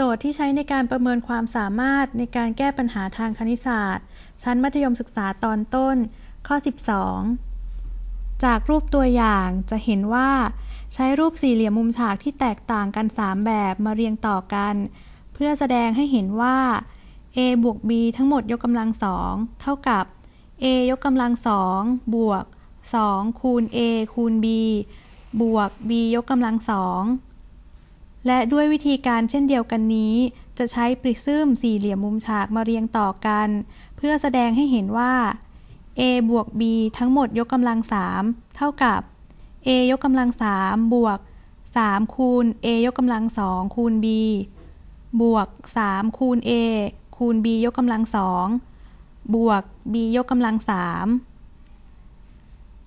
โจทย์ที่ใช้ในการประเมินความสามารถในการแก้ปัญหาทางคณิตศาสตร์ ชั้นมัธยมศึกษาตอนต้น ข้อ 12 จากรูปตัวอย่างจะเห็นว่า ใช้รูปสี่เหลี่ยมมุมฉากที่แตกต่างกัน 3 แบบมาเรียงต่อกัน เพื่อแสดงให้เห็นว่า a บวก b ทั้งหมดยกกำลังสองเท่ากับ a ยกกำลังสองบวก 2 คูณ a คูณ b บวก b ยกกำลังสอง และด้วยวิธีการเช่นเดียวกันนี้ จะใช้ปริซึมสี่เหลี่ยมมุมฉากมาเรียงต่อกัน เพื่อแสดงให้เห็นว่า a บวก b ทั้งหมดยกกำลังสามเท่ากับ a ยกกำลังสามบวก 3 คูณ a ยกกำลังสองคูณ b บวก 3 คูณ a คูณ b ยกกำลังสองบวก b ยกกำลังสาม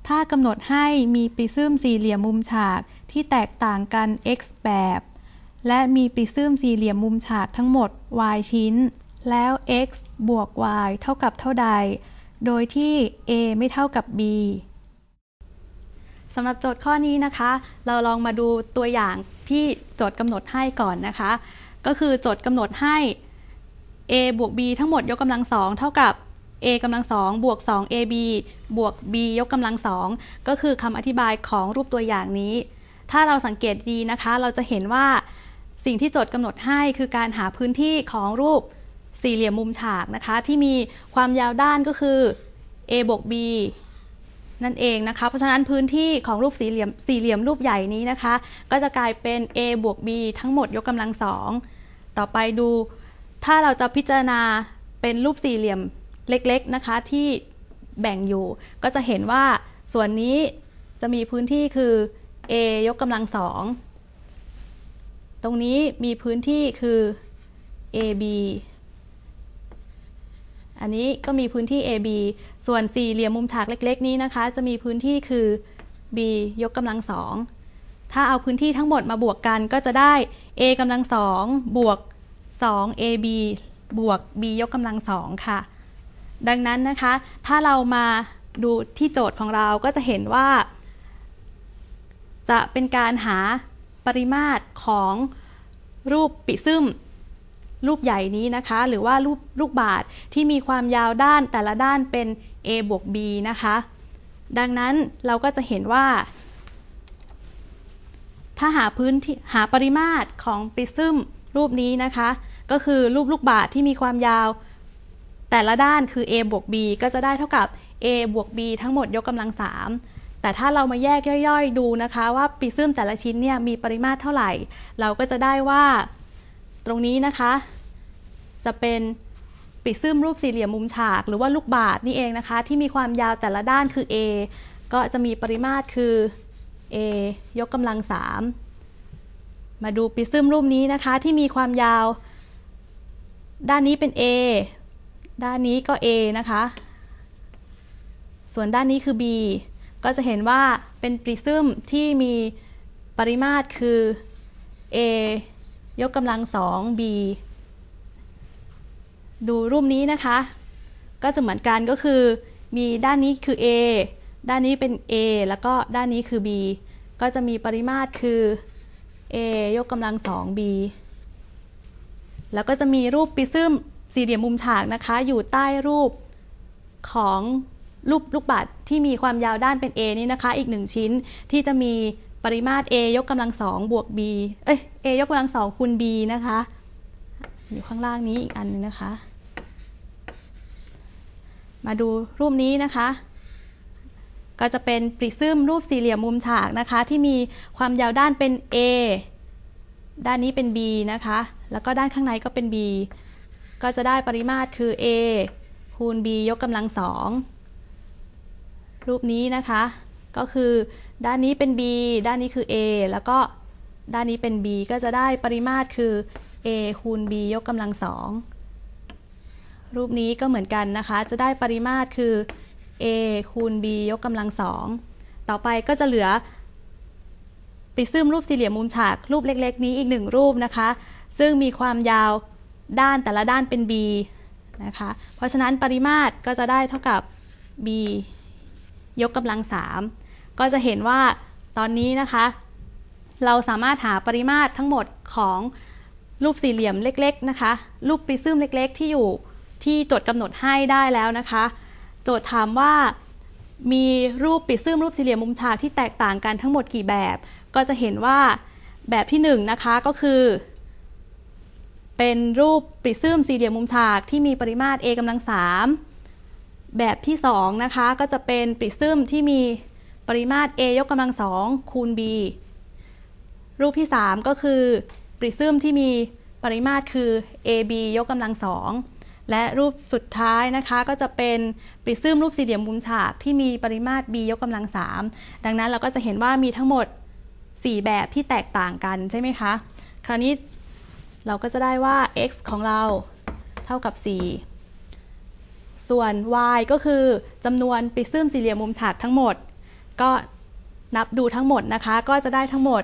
ถ้ากำหนดให้มีปริซึมสี่เหลี่ยมมุมฉากที่แตกต่างกัน x แบบ และมีปริซึมสี่เหลี่ยมมุมฉากทั้งหมด y ชิ้น แล้ว x บวก y เท่ากับเท่าใด โดยที่ a ไม่เท่ากับ b สำหรับโจทย์ข้อนี้นะคะ เราลองมาดูตัวอย่างที่โจทย์กำหนดให้ก่อนนะคะ ก็คือโจทย์กำหนดให้ a บวก b ทั้งหมดยกกำลังสองเท่ากับ a กำลังสองบวก 2 ab บวก b ยกกำลังสองก็คือคำอธิบายของรูปตัวอย่างนี้ ถ้าเราสังเกตดีนะคะ เราจะเห็นว่า สิ่งที่โจทย์กำหนดให้คือการหาพื้นที่ของรูปสี่เหลี่ยมมุมฉากนะคะ ที่มีความยาวด้านก็คือ a บวก b นั่นเองนะคะ เพราะฉะนั้นพื้นที่ของรูปสี่เหลี่ยมสี่เหลี่ยมรูปใหญ่นี้นะคะ ก็จะกลายเป็น a บวก b ทั้งหมดยกกำลังสองต่อไปดู ถ้าเราจะพิจารณาเป็นรูปสี่เหลี่ยมเล็กๆนะคะที่แบ่งอยู่ ก็จะเห็นว่าส่วนนี้จะมีพื้นที่คือ a ยกกำลังสอง ตรงนี้มีพื้นที่คือ AB อันนี้ก็มีพื้นที่ AB ส่วนสี่เหลี่ยมมุมฉากเล็ก ๆ นี้นะคะ จะมีพื้นที่คือ B ยกกำลังสองถ้าเอาพื้นที่ทั้งหมดมาบวกกันก็จะได้ A กำลังสองบวก 2 AB บวก B ยกกำลังสองค่ะ ดังนั้นนะคะ ถ้าเรามาดูที่โจทย์ของเราก็จะเห็นว่า จะเป็นการหา ริมาตรของรูปปิซึมรูปใหญ่นี้นะคะ หรือว่ารูปลูกบาศที่มีความยาวด้านแต่ละด้านเป็น a บวก b นะคะ ดังนั้นเราก็จะเห็นว่า ถ้าหาพื้นที่หาปริมาตรของปิซึมรูปนี้นะคะ ก็คือรูปลูกบาศที่มีความยาว แต่ละด้านคือ a บวก b ก็จะได้เท่ากับ a บวก b ทั้งหมดยกกำลัง3 แต่ถ้าเรามาแยกย่อยๆ ดูนะคะว่าปีซึมแต่ละชิ้นเนี่ยมีปริมาตรเท่าไหร่ เราก็จะได้ว่าตรงนี้นะคะ จะเป็นปีซึมรูปสี่เหลี่ยมมุมฉาก หรือว่าลูกบาศนี่เองนะคะ ที่มีความยาวแต่ละด้านคือ a ก็จะมีปริมาตรคือ a ยกกำลัง 3 มาดูปีซึมรูปนี้นะคะที่มีความยาว ด้านนี้เป็น a ด้านนี้ก็ a นะคะ ส่วนด้านนี้คือ b ก็จะเห็นว่าเป็นปริซึมที่มีปริมาตรคือ a ยกกำลังสอง b ดูรูปนี้นะคะ ก็จะเหมือนกันก็คือ มีด้านนี้คือ a ด้านนี้เป็น a แล้วก็ด้านนี้คือ b ก็จะมีปริมาตรคือ a ยกกำลังสอง b แล้วก็จะมีรูปปริซึมสี่เหลี่ยมมุมฉากนะคะ อยู่ใต้รูปของ รูปลูกบาศที่มีความยาวด้านเป็น a นี่นะคะ อีกหนึ่งชิ้นที่จะมีปริมาตร a ยกกำลังสองบวก b เอ้ย a ยกกำลังสองคูณ b นะคะ อยู่ข้างล่างนี้อีกอันนึงนะคะ มาดูรูปนี้นะคะ ก็จะเป็นปริซึมรูปสี่เหลี่ยมมุมฉากนะคะ ที่มีความยาวด้านเป็น a ด้านนี้เป็น b นะคะ แล้วก็ด้านข้างในก็เป็น b ก็จะได้ปริมาตรคือ a คูณ b ยกกำลังสอง รูปนี้นะคะ ก็คือด้านนี้เป็น b ด้านนี้คือ a แล้วก็ด้านนี้เป็น b ก็จะได้ปริมาตรคือ a คูณ b ยกกำลังสองรูปนี้ก็เหมือนกันนะคะ จะได้ปริมาตรคือ a คูณ b ยกกำลังสองต่อไปก็จะเหลือปริซึมรูปสี่เหลี่ยมมุมฉากรูปเล็ก ๆ นี้อีกหนึ่งรูปนะคะ ซึ่งมีความยาวด้านแต่ละด้านเป็น b นะคะ เพราะฉะนั้นปริมาตรก็จะได้เท่ากับ b ยกกำลังสามก็จะเห็นว่าตอนนี้นะคะ เราสามารถหาปริมาตรทั้งหมดของรูปสี่เหลี่ยมเล็ก ๆนะคะ รูปปริซึมเล็ก ๆ ที่อยู่ที่โจทย์กำหนดให้ได้แล้วนะคะ โจทย์ถามว่ามีรูปปริซึมรูปสี่เหลี่ยมมุมฉากที่แตกต่างกันทั้งหมดกี่แบบ ก็จะเห็นว่าแบบที่1นนะคะก็คือ เป็นรูปปริซึมสี่เหลี่ยมมุมฉากที่มีปริมาตร a กำลัง3 แบบที่ 2 นะคะ ก็จะเป็นปริซึมที่มีปริมาตร a ยกกำลัง2คูณ b รูปที่ 3 ก็คือปริซึมที่มีปริมาตรคือ AB ยกกำลังสองและรูปสุดท้ายนะคะ ก็จะเป็นปริซึมรูปสี่เหลี่ยมมุมฉากที่มีปริมาตร b ยกกำลังสามดังนั้นเราก็จะเห็นว่ามีทั้งหมด 4 แบบที่แตกต่างกันใช่ไหมคะ คราวนี้เราก็จะได้ว่า x ของเราเท่ากับ 4 ส่วน y ก็คือจำนวนปิซึมสี่เหลี่ยมมุมฉากทั้งหมด ก็นับดูทั้งหมดนะคะ ก็จะได้ทั้งหมด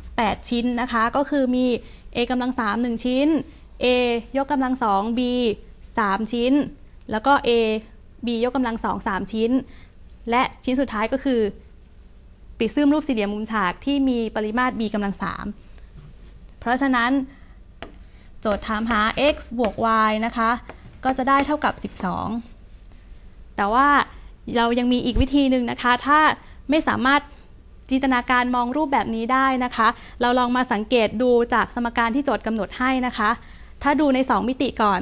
8 ชิ้นนะคะ ก็คือมี a กำลัง3 1 ชิ้น a ยกกำลัง2 b 3 ชิ้น แล้วก็ a b ยกกำลัง2 3 ชิ้น และชิ้นสุดท้ายก็คือปิดซึมรูปสี่เหลี่ยมมุมฉากที่มีปริมาตร b กำลัง 3 เพราะฉะนั้น โจทย์ถามหา x บวก y นะคะ ก็จะได้เท่ากับ 12 แต่ว่าเรายังมีอีกวิธีหนึ่งนะคะ ถ้าไม่สามารถจินตนาการมองรูปแบบนี้ได้นะคะ เราลองมาสังเกตดูจากสมการที่โจทย์กำหนดให้นะคะ ถ้าดูใน 2 มิติก่อน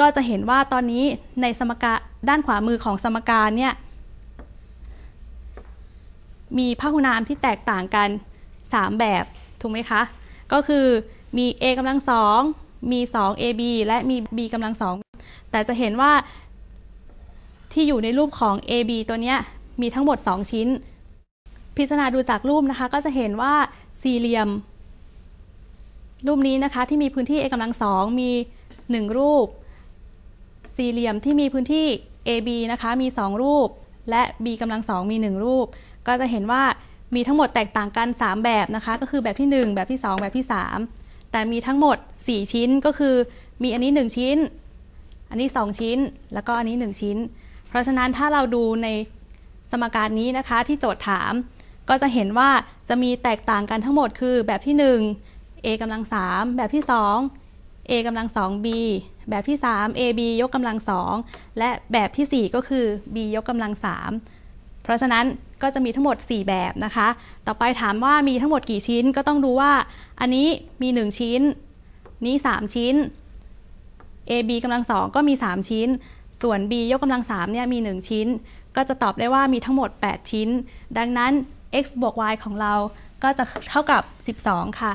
ก็จะเห็นว่าตอนนี้ในสมการด้านขวามือของสมการเนี่ยมีพหุนามที่แตกต่างกัน 3 แบบถูกไหมคะ ก็คือมี a กำลังสองมี 2ab และมี b กำลังสอง แต่จะเห็นว่าที่อยู่ในรูปของ ab ตัวนี้มีทั้งหมด 2 ชิ้น พิจารณาดูจากรูปนะคะ ก็จะเห็นว่าสี่เหลี่ยม รูปนี้นะคะที่มีพื้นที่ a กำลังสองมี 1 รูป สี่เหลี่ยมที่มีพื้นที่ AB นะคะมี 2 รูป และ b กำลังสองมี 1 รูป ก็จะเห็นว่ามีทั้งหมดแตกต่างกัน 3 แบบนะคะ ก็คือแบบที่ 1 แบบที่ 2 แบบที่ 3 แต่มีทั้งหมด 4 ชิ้นก็คือมีอันนี้ 1 ชิ้น อันนี้ 2 ชิ้น แล้วก็อันนี้ 1 ชิ้น เพราะฉะนั้นถ้าเราดูในสมการนี้นะคะที่โจทย์ถาม ก็จะเห็นว่าจะมีแตกต่างกันทั้งหมดคือแบบที่ 1 a กำลัง3แบบที่ 2 a กำลัง 2b แบบที่ 3 ab ยกกำลัง 2 และแบบที่ 4 ก็คือ b ยกกำลัง 3 เพราะฉะนั้นก็จะมีทั้งหมด 4 แบบนะคะ ต่อไปถามว่ามีทั้งหมดกี่ชิ้นก็ต้องดูว่า อันนี้มี 1 ชิ้น นี้ 3 ชิ้น ab กำลังสองก็มี 3 ชิ้น ส่วน b ยกกำลัง3เนี่ยมี 1 ชิ้น ก็จะตอบได้ว่ามีทั้งหมด 8 ชิ้น ดังนั้น x บวก y ของเราก็จะเท่ากับ 12 ค่ะ